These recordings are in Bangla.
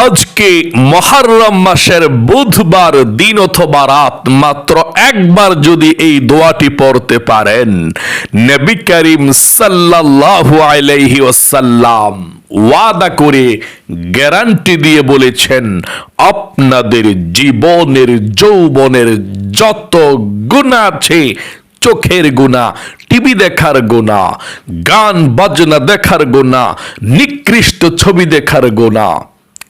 আজকে মহারম মাসের বুধবার, দিন অথবা রাত মাত্র একবার যদি এই দোয়াটি পড়তে পারেন, নবী করিম সাল্লাল্লাহু আলাইহি ওয়াসাল্লাম ওয়াদা করে গ্যারান্টি দিয়ে বলেছেন, আপনাদের জীবনের, যৌবনের যত গুণা আছে, চোখের গুণা, টিভি দেখার গুণা, গান বাজনা দেখার গুণা, নিকৃষ্ট ছবি দেখার গুণা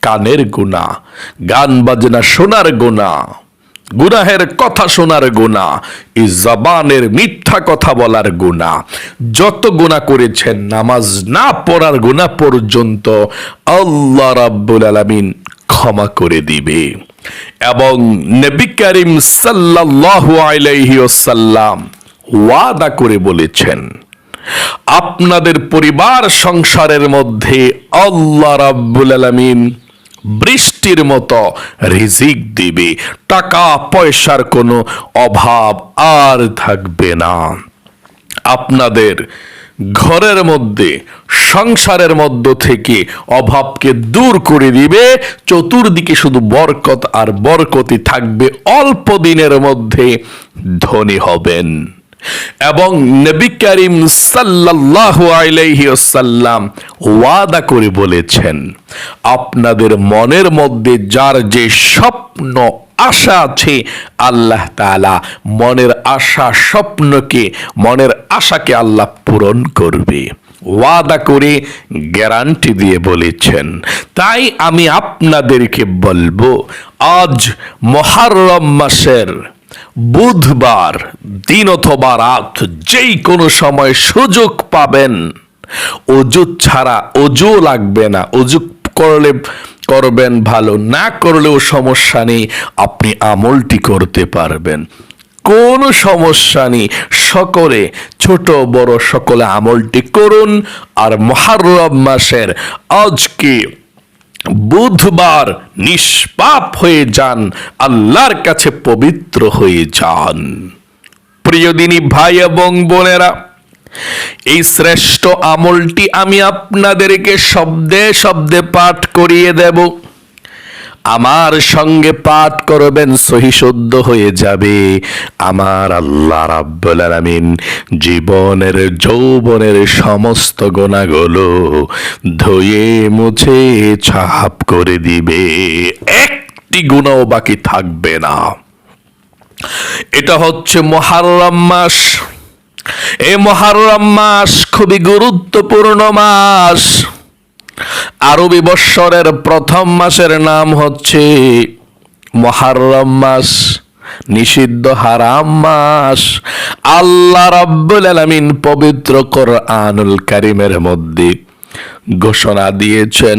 কানের গুণা, গান বাজনা শোনার গুণা, গুনাহের কথা শোনার গুণা, এই জবানের মিথ্যা কথা বলার গুণা। যত গুণা করেছেন, নামাজ না পড়ার গুণা পর্যন্ত আল্লাহ রাব্বুল আলামিন ক্ষমা করে দিবে। এবং নবী করিম সাল্লাল্লাহু আলাইহি ওয়াসাল্লাম ওয়াদা করে বলেছেন, আপনাদের পরিবার সংসারের মধ্যে আল্লাহ রাব্বুল আলামিন বৃষ্টির মতো রিজিক দিবে। টাকা, পয়সার কোনো অভাব আর থাকবে না। আপনাদের ঘরের মধ্যে, সংসারের মধ্য থেকে অভাবকে দূর করে দিবে। চতুর্দিকে শুধু বরকত আর বরকতি থাকবে। অল্প দিনের মধ্যে ধনী হবেন। এবং নবী করিম সাল্লাল্লাহু আলাইহি ওয়াসাল্লাম ওয়াদা করে বলেছেন, আপনাদের মনের মধ্যে যার যে স্বপ্ন, আশা আছে, আল্লাহ তাআলা মনের আশা স্বপ্নকে, মনের আশাকে আল্লাহ পূরণ করবে। ওয়াদা করে গ্যারান্টি দিয়ে বলেছেন। তাই আমি আপনাদেরকে বলব, আজ মহারম মাসের বুধবার, দিন অথবা রাত যেই কোনো সময় সুযোগ পাবেন। অজু ছাড়া অজু লাগবে না। অজু করলে করবেন ভালো, না করলেও সমস্যা নেই। আপনি আমলটি করতে পারবেন। কোনো সমস্যা নেই। সকলে, ছোট, বড় সকলে আমলটি করুন। আর মহারম মাসের আজকে বুধবার নিষ্পাপ হয়ে যান, আল্লাহর কাছে পবিত্র হয়ে যান। প্রিয় দিনী ভাই এবং বোনেরা, এই শ্রেষ্ঠ আমলটি আমি আপনাদেরকে শব্দে শব্দে পাঠ করিয়ে দেব। আমার সঙ্গে পাঠ করবেন, সহি শুদ্ধ হয়ে যাবে। আমার আল্লাহ রাব্বুল আলামিন জীবনের, যৌবনের সমস্ত গোনাগুলো ধুয়ে মুছে ছাপ করে দিবে। একটি গুণাও বাকি থাকবে না। এটা হচ্ছে মহারম মাস। এই মহারম মাস খুবই গুরুত্বপূর্ণ মাস। আরবি বৎসরের প্রথম মাসের নাম হচ্ছে মহারম মাস, নিষিদ্ধ হারাম মাস। আল্লাহ রাব্বুল আলামিন পবিত্র কোরআনুল কারিমের মধ্যে ঘোষণা দিয়েছেন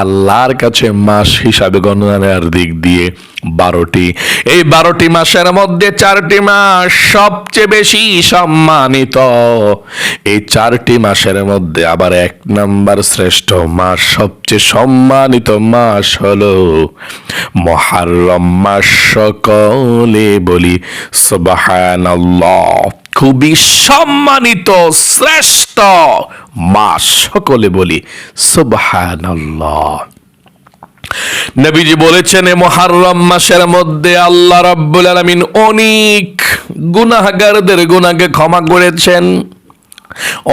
আল্লাহর কাছে মাস হিসাবে গণনার দিক দিয়ে বারোটি। এই বারোটি মাসের মধ্যে চারটি মাস সবচেয়ে বেশি সম্মানিত। এই চারটি মাসের মধ্যে আবার এক নাম্বার শ্রেষ্ঠ মাস, সবচেয়ে সম্মানিত মাস হলো মহারম মাস সকলে বলি সুবহানাল্লাহ। খুবই সম্মানিত, শ্রেষ্ঠ। মা সকলে বলি, সুবহানাল্লাহ। নবীজি বলেছেন মহারম মাসের মধ্যে আল্লাহ রাব্বুল আলামিন অনেক গুনাহগারদের গুনাহকে ক্ষমা করেছেন।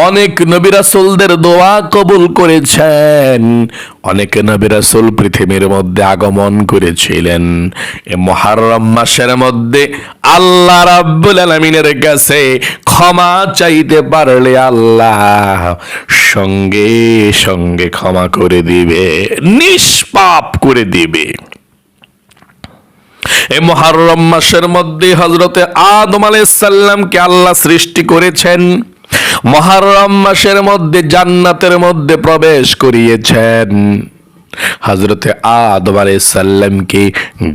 অনেক নবী রাসূলদের দোয়া কবুল করেছেন। অনেক নবী রাসূল পৃথিবীর মধ্যে আগমন করেছিলেন। এ মহারম মাসের মধ্যে আল্লাহ রাব্বুল আলামিনের কাছে ক্ষমা চাইতে পারলে আল্লাহ সঙ্গে সঙ্গে ক্ষমা করে দিবে, নিষ্পাপ করে দিবে। এ মহারম মাসের মধ্যে হজরতে আদম আলাইসাল্লামকে আল্লাহ সৃষ্টি করেছেন। মহারম মাসের মধ্যে, জান্নাতের মধ্যে প্রবেশ করিয়েছেন। হজরতে আদম সাল্লামকে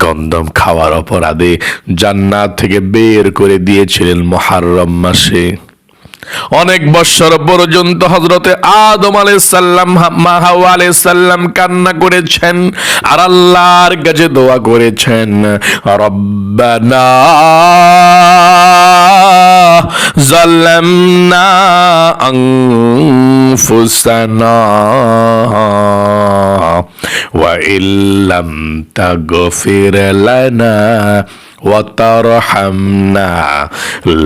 গন্ধম খাওয়ার অপরাধে জান্নাত থেকে বের করে দিয়েছিলেন মহারম মাসে। অনেক বৎসর পর্যন্ত হজরতে আদম আলাইসাল্লাম আলাইসাল্লাম কান্না করেছেন আর আল্লাহর কাছে দোয়া করেছেন, রব্বানা ظلمنا أنفسنا وإن لم تغفر لنا وترحمنا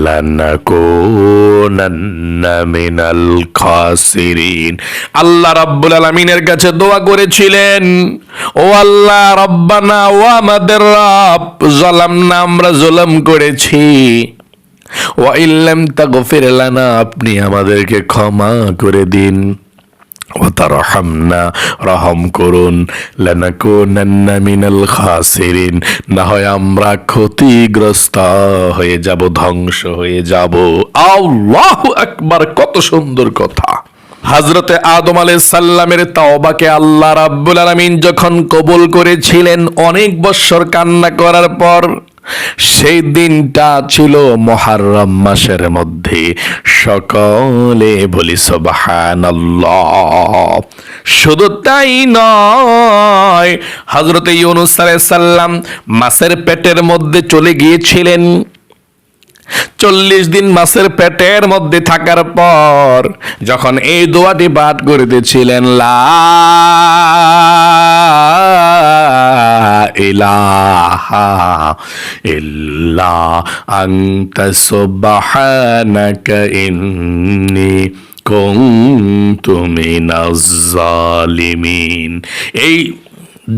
لنكونن من الخاسرين আল্লাহ রাব্বুল আলামিনের কাছে দোয়া করেছিলেন ও আল্লাহ রব্বানা ও আমাদের রব জলামনা আমরা জুলম করেছি আপনি আমাদেরকে ক্ষমা করে দিন। রহম করুন। মিনাল খাসিরিন। না হয় আমরা ক্ষতিগ্রস্ত হয়ে যাব, ধ্বংস হয়ে যাব। আল্লাহু আকবার, কত সুন্দর কথা। হজরতে আদম সাল্লামের তাওবাকে আল্লাহ রাব্বুল আলামিন যখন কবুল করেছিলেন, অনেক বৎসর কান্না করার পর সেই দিনটা ছিল মহারম মাসের মধ্যে। সকলে বলি, সুবহানাল্লাহ। শুধু তাই নয় হজরত ইউনুস সাল্লাম মাছের পেটের মধ্যে চলে গিয়েছিলেন। চল্লিশ দিন মাসের পেটের মধ্যে থাকার পর যখন এই দোয়াটি পাঠ করিতেছিলেন লা ইলাহা জালিমিন এই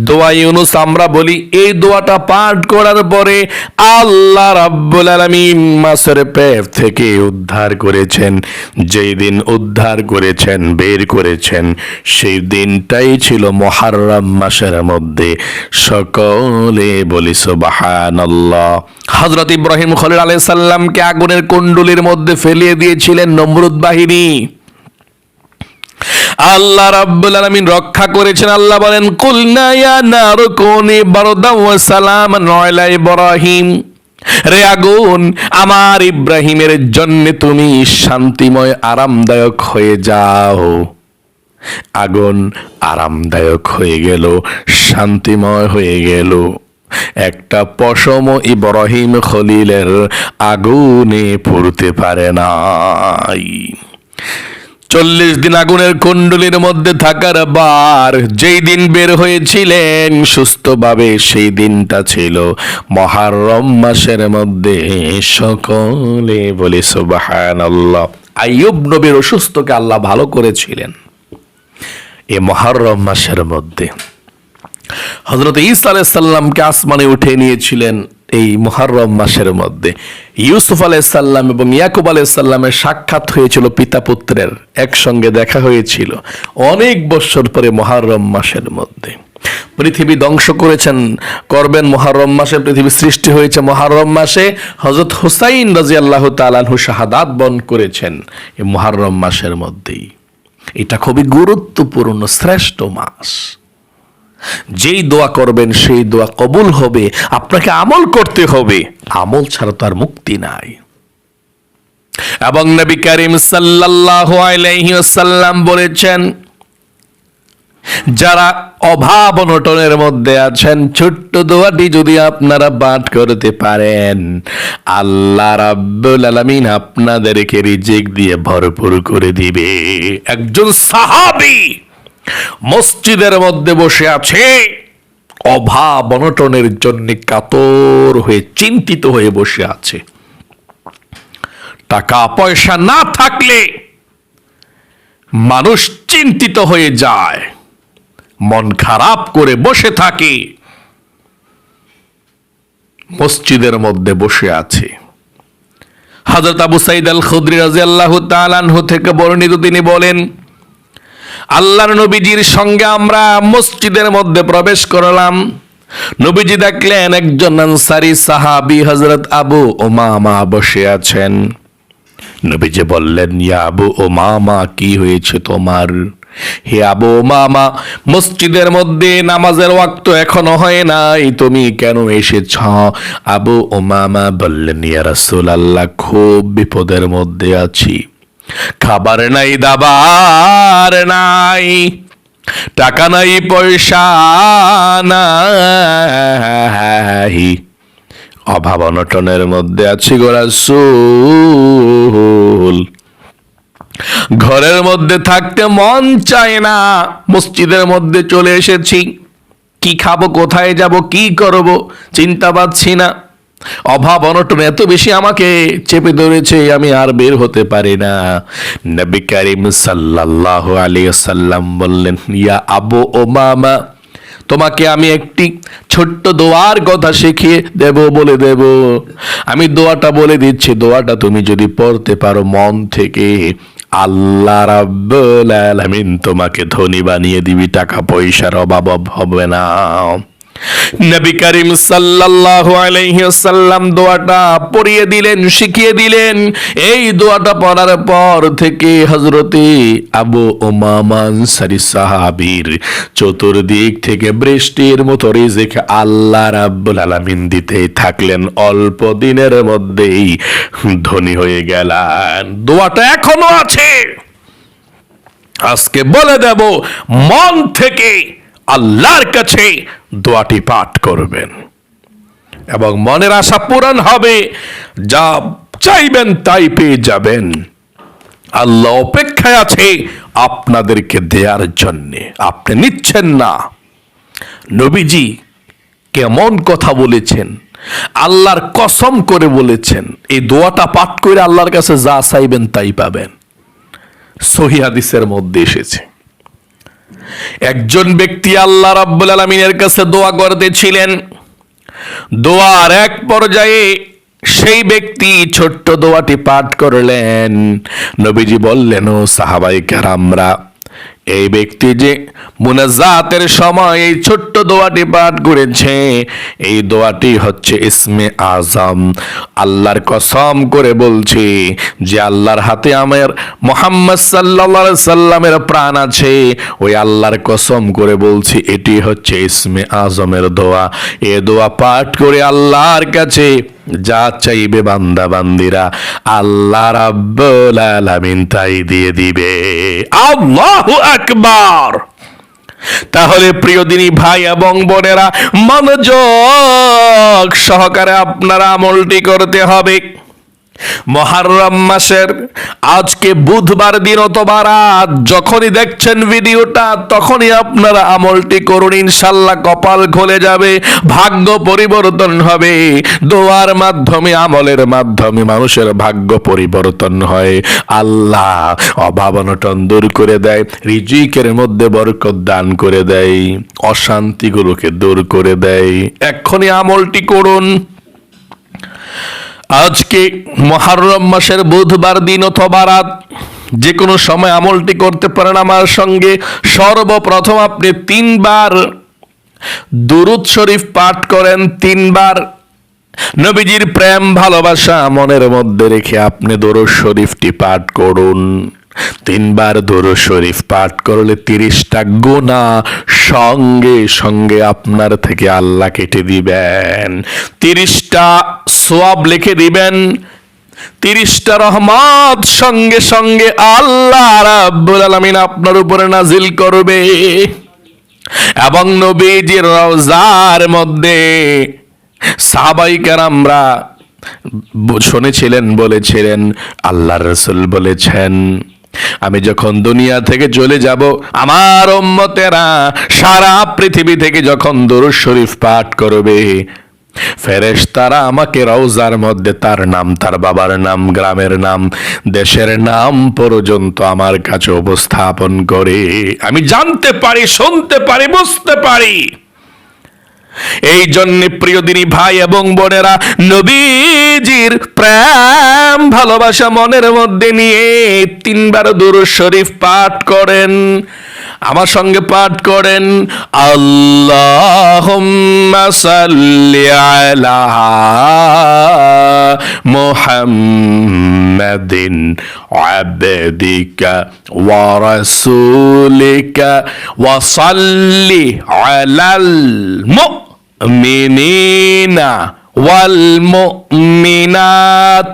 দোয়া ইউনুস, আমরা বলি, এই দোয়াটা পাঠ করার পরে আল্লাহ রাব্বুল আলামিন মাসের পেট থেকে উদ্ধার করেছেন। যেই দিন উদ্ধার করেছেন, বের করেছেন, সেই দিনটাই ছিল মুহাররম মাসের মধ্যে। সকলে বলি, সুবহানাল্লাহ। হযরত ইব্রাহিম খলিল আলাইহিস সালামকে আগুনের কুণ্ডুলির মধ্যে ফেলিয়ে দিয়েছিলেন নমরুদ বাহিনী। আল্লাহ রাব্বুল আলামিন রক্ষা করেছেন। আল্লাহ বলেন, কুলনা ইয়া কুনি বারদাম ওয়া সালামান ইব্রাহিম। রে আগুন, আমার ইব্রাহিমের জন্য তুমি শান্তিময়, আরামদায়ক হয়ে যাও। আগুন আরামদায়ক হয়ে গেল, শান্তিময় হয়ে গেল। একটা পশম ইব্রাহিম খলিলের আগুনে পড়তে পারে নাই। চল্লিশ দিন আগুনের কুণ্ডলীর মধ্যে থাকার বার। যেই দিন বের হয়েছিলেন, সুস্থভাবে সেই দিনটা ছিল। মহারম মাসের মধ্যে সকলে বলে সুবাহান আল্লাহ আইয়ুব নবীর অসুস্থকে আল্লাহ ভালো করেছিলেন। এ মহারম মাসের মধ্যে হজরত ঈসা আলাইসাল্লামকে আসমানে উঠে নিয়েছিলেন। এই মুহাররম মাসের মধ্যে। ইউসুফ আলাইসাল্লাম এবং ইয়াকুব আলাইসাল্লামের সাক্ষাৎ হয়েছিল পিতা পুত্রের, একসঙ্গে দেখা হয়েছিল অনেক বৎসর পরে মহারম মাসের মধ্যে। পৃথিবী ধ্বংস করেছেন, করবেন মহারম মাসে, পৃথিবী সৃষ্টি হয়েছে মহারম মাসে হজরত হুসাইন রাজি আল্লাহ তালানহু শাহাদাত বন করেছেন এই মহারম মাসের মধ্যেই। এটা খুবই গুরুত্বপূর্ণ, শ্রেষ্ঠ মাস। যেই দোয়া করবেন, সেই দোয়া কবুল হবে, আপনাকে আমল করতে হবে। আমল ছাড়া তো আর মুক্তি নাই। এবং নবী করিম সাল্লাল্লাহু আলাইহি ওয়াসাল্লাম বলেছেন, যারা অভাব অনটনের মধ্যে আছেন, ছোট্ট দোয়াটি যদি আপনারা পাঠ করতে পারেন, আল্লাহ রাব্বুল আলামিন আপনাদেরকে রিজিক দিয়ে ভরপুর করে দিবে। একজন সাহাবী মসজিদের মধ্যে বসে আছে। অভাব অনটনের জন্য কাতর হয়ে, চিন্তিত হয়ে বসে আছে। টাকা পয়সা না থাকলে মানুষ চিন্তিত হয়ে যায়। মন খারাপ করে বসে থাকে। মসজিদের মধ্যে বসে আছে। হাজরত আবু সাইদ আল খুদ্রি রাজিয়াল্লাহু তাআলাহু থেকে বর্ণিত তিনি বলেন আল্লাহর নবীজির সঙ্গে আমরা মসজিদের মধ্যে প্রবেশ করলাম। নবীজি দেখলেন একজন আনসারি সাহাবি হজরত আবু ওমামা বসে আছেন। নবীজি বললেন, ইয়া আবু ওমামা কি হয়েছে তোমার? হে আবু মামা মসজিদের মধ্যে নামাজের ওয়াক্ত এখনও হয় নাই, তুমি কেন এসেছ? আবু ও মামা বললেন, ইয়া রাসূল আল্লাহ খুব বিপদের মধ্যে আছি। খাবার নাই, দাবার নাই, টাকা নাই, পয়সা নাই। অভাব অনটনের মধ্যে আছি গো রাসূল। ঘরের মধ্যে থাকতে মন চায় না, মসজিদের মধ্যে চলে এসেছি। কি খাব, কোথায় যাব, কি করব, চিন্তা পাচ্ছি না। অভাব অনটন এত বেশি আমাকে চেপে ধরেছে, আমি আর বের হতে পারি না। নবী করিম সাল্লাল্লাহু আলাইহি সাল্লাম বললেন, ইয়া আবু ও মামা তোমাকে আমি একটি ছোট্ট দোয়ার কথা শিখিয়ে দেব, বলে দেব। আমি দোয়াটা বলে দিচ্ছি, দোয়াটা তুমি যদি পড়তে পারো মন থেকে, আল্লাহ রাব্বুল আলামিন তোমাকে ধনী বানিয়ে দিবি, টাকা পয়সার অভাব হবে না। নবী করিম সাল্লাল্লাহু আলাইহি ওয়াসাল্লাম দোয়াটা পড়িয়ে দিলেন, শিখিয়ে দিলেন। এই দোয়াটা পড়ার পর থেকে হযরতে আবু উমামা আনসারী সাহাবীর চতুর্দিক থেকে বৃষ্টির মতো রিজিক আল্লাহ রাব্বুল আলামিন দিতেই থাকলেন। অল্প দিনের মধ্যেই ধনী হয়ে গেলেন। দোয়াটা এখনও আছে। আজকে বলে দেব, মন থেকে আল্লাহর কাছে দোয়াটি পাঠ করবেন। এবং মনের আশা পূরণ হবে, যা চাইবেন তাই পেয়ে যাবেন। আল্লাহ অপেক্ষায় আছে আপনাদেরকে দেওয়ার জন্যে। আপনি নিচ্ছেন না। নবীজি কেমন কথা বলেছেন, আল্লাহর কসম করে বলেছেন, এই দোয়াটা পাঠ করে আল্লাহর কাছে যা চাইবেন তাই পাবেন। সহি হাদিসের মধ্যে এসেছে। একজন ব্যক্তি আল্লাহ রাব্বুল আলমিনের কাছে দোয়া করতেছিলেন দোয়ার এক পর্যায়ে সেই ব্যক্তি ছোট্ট দোয়াটি পাঠ করলেন। নবীজি বললেন, ও সাহাবাই কারামরা এই ব্যক্তি যে মুনাজাতের সময় এই ছোট্ট দোয়াটি পাঠ করেছে, এই দোয়াটি হচ্ছে ইসমে আজম। আল্লাহর কসম করে বলছি যে আল্লাহর হাতে আমার মোহাম্মদ সাল্লা সাল্লামের প্রাণ আছে, ওই আল্লাহর কসম করে বলছি এটি হচ্ছে ইসমে আজমের দোয়া। এ দোয়া পাঠ করে আল্লাহর কাছে যা চাইবে বান্দা, বান্দিরা আল্লাহ আলামিন তাই দিয়ে দিবে। আল্লাহু আকবার! তাহলে প্রিয় দিনী ভাই এবং বোনেরা, মনোযোগ সহকারে আপনারা আমলটি করতে হবে। মহারম মাসের আজকে বুধবার দিন অথবা রাত, যখনই দেখছেন ভিডিওটা, তখনই আপনারা আমলটি করুন, ইনশাল্লাহ কপাল খুলে যাবে, ভাগ্য পরিবর্তন হবে। দোয়ার মাধ্যমে, আমলের মাধ্যমে মানুষের ভাগ্য পরিবর্তন হয়। আল্লাহ অভাব অনটন দূর করে দেয়, রিজিকের মধ্যে বরকত দান করে দেয়, অশান্তিগুলোকে দূর করে দেয়। এক্ষুনি আমলটি করুন। আজকে মহারম মাসের বুধবার দিন অথবা রাত, যে কোনো সময় আমলটি করতে পারেন আমার সঙ্গে। সর্বপ্রথম আপনি তিনবার দুরুদ শরীফ পাঠ করেন, তিনবার। নবীজির প্রেম, ভালোবাসা মনের মধ্যে রেখে আপনি দরুদ শরীফটি পাঠ করুন। তিনবার দরুদ শরীফ পাঠ করলে তিরিশটা গোনা সঙ্গে সঙ্গে আপনার থেকে আল্লাহ কেটে দিবেন। তিরিশটা সোয়াব লিখে দিবেন, তিরিশটা রহমত সঙ্গে সঙ্গে আল্লাহ রাব্বুল আলামিন আপনার উপরে নাজিল করবে। এবং নবীজির রওজার মধ্যে সাহাবাই কারামরা শুনেছিলেন, বলেছিলেন আল্লাহ রসুল বলেছেন, আমি যখন দুনিয়া থেকে চলে যাব, আমার সারা পৃথিবী থেকে যখন দরুদ শরীফ পাঠ করবে ফেরেশ তারা আমাকে রওজার মধ্যে তার নাম, তার বাবার নাম, গ্রামের নাম, দেশের নাম পর্যন্ত আমার কাছে উপস্থাপন করে। আমি জানতে পারি, শুনতে পারি, বুঝতে পারি। এই জন্য প্রিয় দিনী ভাই এবং বোনেরা, নবীজির প্রেম, ভালোবাসা মনের মধ্যে নিয়ে তিনবার দুরু শরীফ পাঠ করেন। আমার সঙ্গে পাঠ করেন আল্লাহ মুহাম্মাদিন আবদিকা ওয়া রাসূলিকা ওয়া সাল্লি আলাল মুমিনিনা والمؤمنات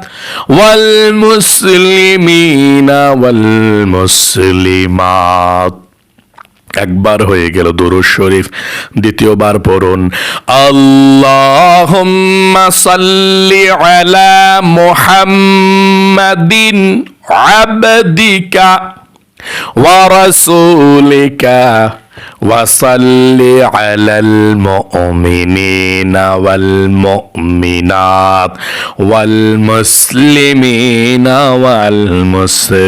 والمسلمين والمسلمات একবার হয়ে গেল দুরুদ শরীফ দ্বিতীয়বার পড়ুন আল্লাহুম্মা সাল্লি আলা মুহাম্মাদিন عبدك ورسولك وصل على المؤمنين والمؤمنات والمسلمين والمسلمات.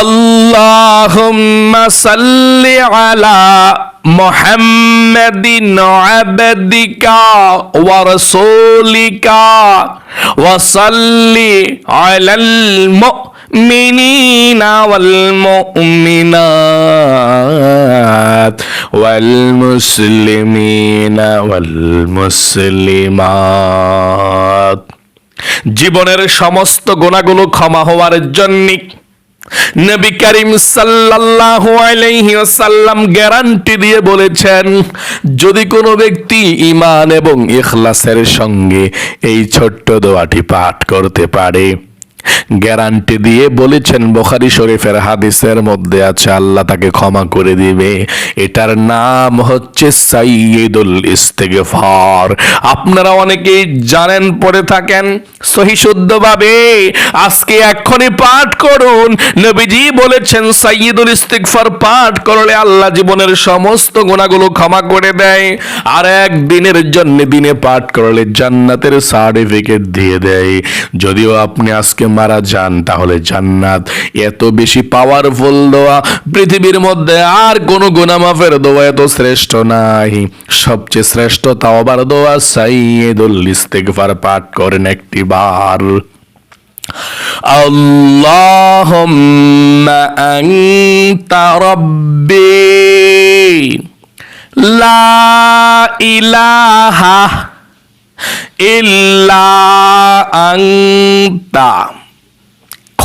اللهم صل على محمد عبدك ورسولك وصل على المؤمنين المؤمنين والمؤمنات والمسلمين والمسلمات জীবনের সমস্ত গোনাগুলো ক্ষমা হওয়ার জন্য নবী করিম সাল্লাল্লাহু আলাইহি ওয়াসাল্লাম গ্যারান্টি দিয়ে বলেছেন, যদি কোনো ব্যক্তি ঈমান এবং ইখলাসের সঙ্গে এই ছোট্ট দোয়াটি পাঠ করতে পারে গ্যারান্টি দিয়ে বলেছেন, বখারি শরীফের হাদিসের মধ্যে আছে, আল্লাহ তাকে ক্ষমা করে দিবে। এটার নাম হচ্ছে সাইয়দুল ইস্তেগফার। আপনারা অনেকেই জানেন, পড়ে থাকেন, সহি শুদ্ধভাবে। আজকে এক্ষুনি পাঠ করুন। নবীজি বলেছেন সাইয়দুল ইস্তেগফার পাঠ করলে আল্লাহ জীবনের সমস্ত গুণাগুলো ক্ষমা করে দেয়। আর এক দিনের জন্য দিনে পাঠ করলে জান্নাতের সার্টিফিকেট দিয়ে দেয়। যদিও আপনি আজকে মারা যান তাহলে জান্নাত এত বেশি পাওয়ারফুল দোয়া পৃথিবীর মধ্যে আর কোন গুনামাফের দোয়া এত শ্রেষ্ঠ নাই সবচেয়ে শ্রেষ্ঠ তাওবার দোয়া সাইয়দুল ইস্তেগফার পাঠ করেন একটি বার اللهم أنت ربي لا إله إلا أنت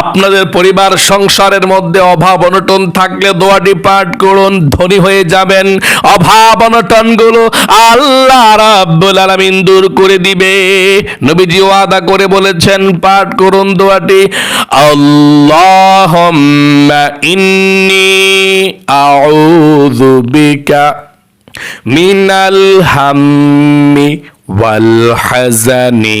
আপনাদের পরিবার সংসারের মধ্যে অভাব অনটন থাকলে দোয়াটি পাঠ করুন, ধনী হয়ে যাবেন। অভাব অনটনগুলো আল্লাহ রাব্বুল আলামিন দূর করে দিবে। নবীজি ওয়াদা করে বলেছেন, পাঠ করুন দোয়াটি, আল্লাহুম্মা ইন্নী আউযু বিকা মিনাল হাম্মি ওয়াল হাজানি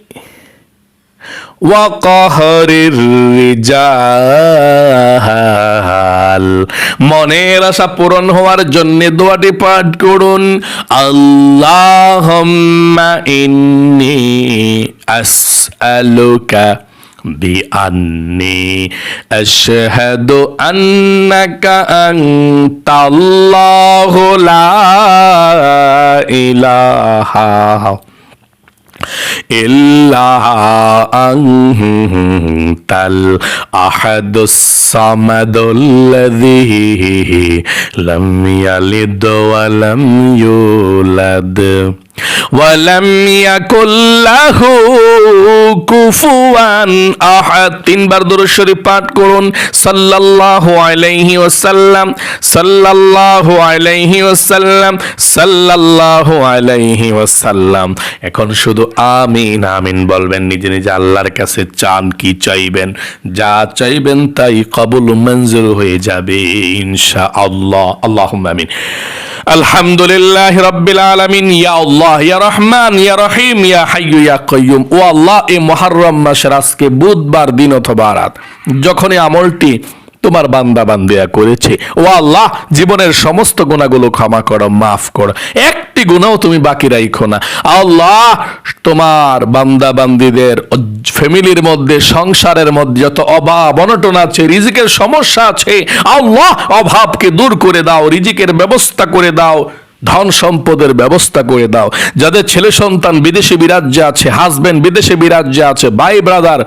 ওয়াকাহরির রিজাল মনের আশা পূরণ হওয়ার জন্য দোয়াটি পাঠ করুন আল্লাহুম্মা ইন্নি আসআলুকা بأني أشهد أنك أنت الله لا إله তাল আহাদুসামাদুল্লাযী লাম ইয়ালিদ ওয়া লাম ইউলাদ ওয়ালাম তিনবার দরুদ শরীফ পাঠ করুন। সাল্লাল্লাহু আলাইহি ওয়াসাল্লাম, সাল্লাল্লাহু আলাইহি ওয়াসাল্লাম, সাল্লাল্লাহু আলাইহি ওয়াসাল্লাম। এখন শুধু আমিন আমিন বলবেন, নিজে নিজে আল্লাহর কাছে চান কি চাইবেন? যা চাইবেন তাই কবুল মঞ্জুর হয়ে যাবে ইনশাআল্লাহ। আল্লাহুম্মা আমিন। আলহামদুলিল্লাহ রব্বিল আলামিন। ইয়া আল্লাহ, ইয়া রহমান, ইয়া রহিম, ইয়া হাইয়ু ইয়া কাইয়ুম ও আল্লাহ, এই মুহররম মাসের আজকে বুধবার দিন অথবা রাত। যখন এই আমলটি তোমার বান্দা বান্দিয়া করেছে। ও আল্লাহ, জীবনের সমস্ত গুণাগুলো ক্ষমা করো, মাফ করো। একটি গুণাও তুমি বাকি রাখো না। আল্লাহ, তোমার বান্দা বান্দিদের ফ্যামিলির মধ্যে, সংসারের মধ্যে যত অভাব, অনটন আছে, রিজিকের সমস্যা আছে, আল্লাহ অভাবকে দূর করে দাও, রিজিকের ব্যবস্থা করে দাও, ধন সম্পদের ব্যবস্থা করে দাও। যাদের ছেলে সন্তান বিদেশে বিরাজ্যে আছে হাজবেন্ড বিদেশে বিরাজ্যে আছে, ভাই ব্রাদার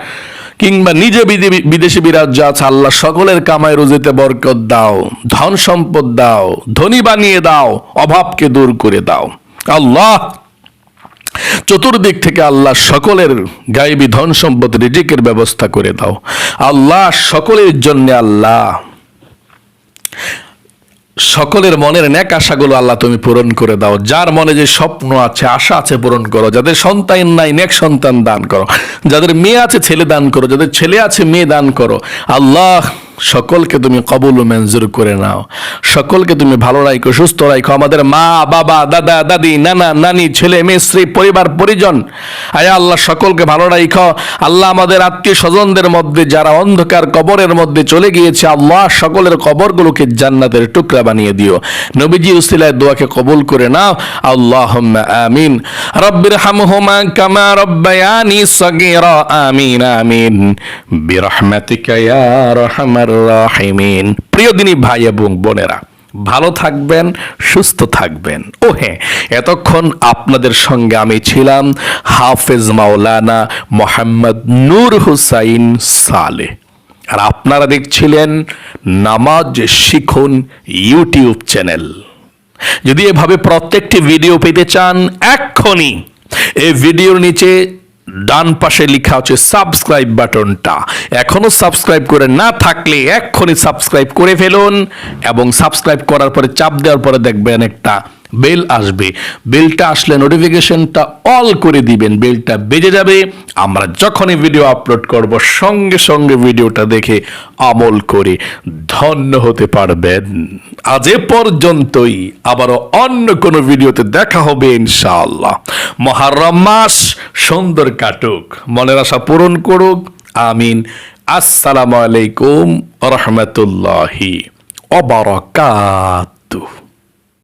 কিংবা নিজে বিদে- বিদেশে বিরাজ্য আছে, আল্লাহ সকলের কামায় রুজিতে বরকত দাও, ধন সম্পদ দাও, ধনী বানিয়ে দাও, অভাবকে দূর করে দাও। আল্লাহ চতুর্দিক থেকে আল্লাহ সকলের গাইবী ধন সম্পদ রিজিকের ব্যবস্থা করে দাও। আল্লাহ সকলের জন্য আল্লাহ সকলের মনের ন্যাক আশাগুলো আল্লাহ তুমি পূরণ করে দাও। যার মনে যে স্বপ্ন আছে, আশা আছে পূরণ করো। যাদের সন্তান নাই, ন্যাক সন্তান দান করো। যাদের মেয়ে আছে, ছেলে দান করো। যাদের ছেলে আছে, মেয়ে দান করো। আল্লাহ সকলকে তুমি কবুল মঞ্জুর করে নাও। সকলকে তুমি ভালো রাখো সুস্থ রাখো আমাদের মা, বাবা, দাদা, দাদি, নানা, নানি, ছেলে, মেয়ে, স্ত্রী, পরিবার, পরিজন, আয় আল্লাহ সকলকে ভালো রাখো আল্লাহ আমাদের আত্মীয় স্বজনদের মধ্যে, যারা অন্ধকার কবরের মধ্যে চলে গিয়েছে, আল্লাহ সকলের কবরগুলোকে জান্নাতের টুকরা বানিয়ে দিও। নবীজি উসিলায় দোয়াকে কবুল করে নাও। আল্লাহ আমিন। রব্বির হামহুমা কামা রব্বায়ানি সগীরা। আমিন আমিন। বিরহমাতিকা ইয়া আরহামার রাহিমিন প্রিয় দিনী ভাই এবং বোনেরা, ভালো থাকবেন, সুস্থ থাকবেন। ও হ্যাঁ এতক্ষণ আপনাদের সঙ্গে আমি ছিলাম হাফেজ মাওলানা মোহাম্মদ নূর হুসাইন সালে। আর আপনারা দেখছিলেন নামাজ শিখুন ইউটিউব চ্যানেল। যদি এভাবে প্রত্যেকটি ভিডিও পেতে চান, এক্ষুনি এই ভিডিওর নিচে ডান পাশে লেখা হচ্ছে সাবস্ক্রাইব বাটনটা। এখনও সাবস্ক্রাইব করে না থাকলে এক্ষুনি সাবস্ক্রাইব করে ফেলুন এবং সাবস্ক্রাইব করার পরে চাপ দেওয়ার পরে দেখবেন একটা বেল আসবে। বেলটা আসলে নোটিফিকেশনটা অল করে দিবেন। বেলটা বেজে যাবে। আমরা যখনই ভিডিও আপলোড করব, সঙ্গে সঙ্গে ভিডিওটা দেখে আমল করে ধন্য হতে পারবেন। আজ এ পর্যন্তই। আবারও অন্য কোনো ভিডিওতে দেখা হবে ইনশাআল্লাহ। মহারম মাস সুন্দর কাটুক। মনের আশা পূরণ করুক। আমিন। আসসালামু আলাইকুম রহমতুল্লাহি অবরকাতুহ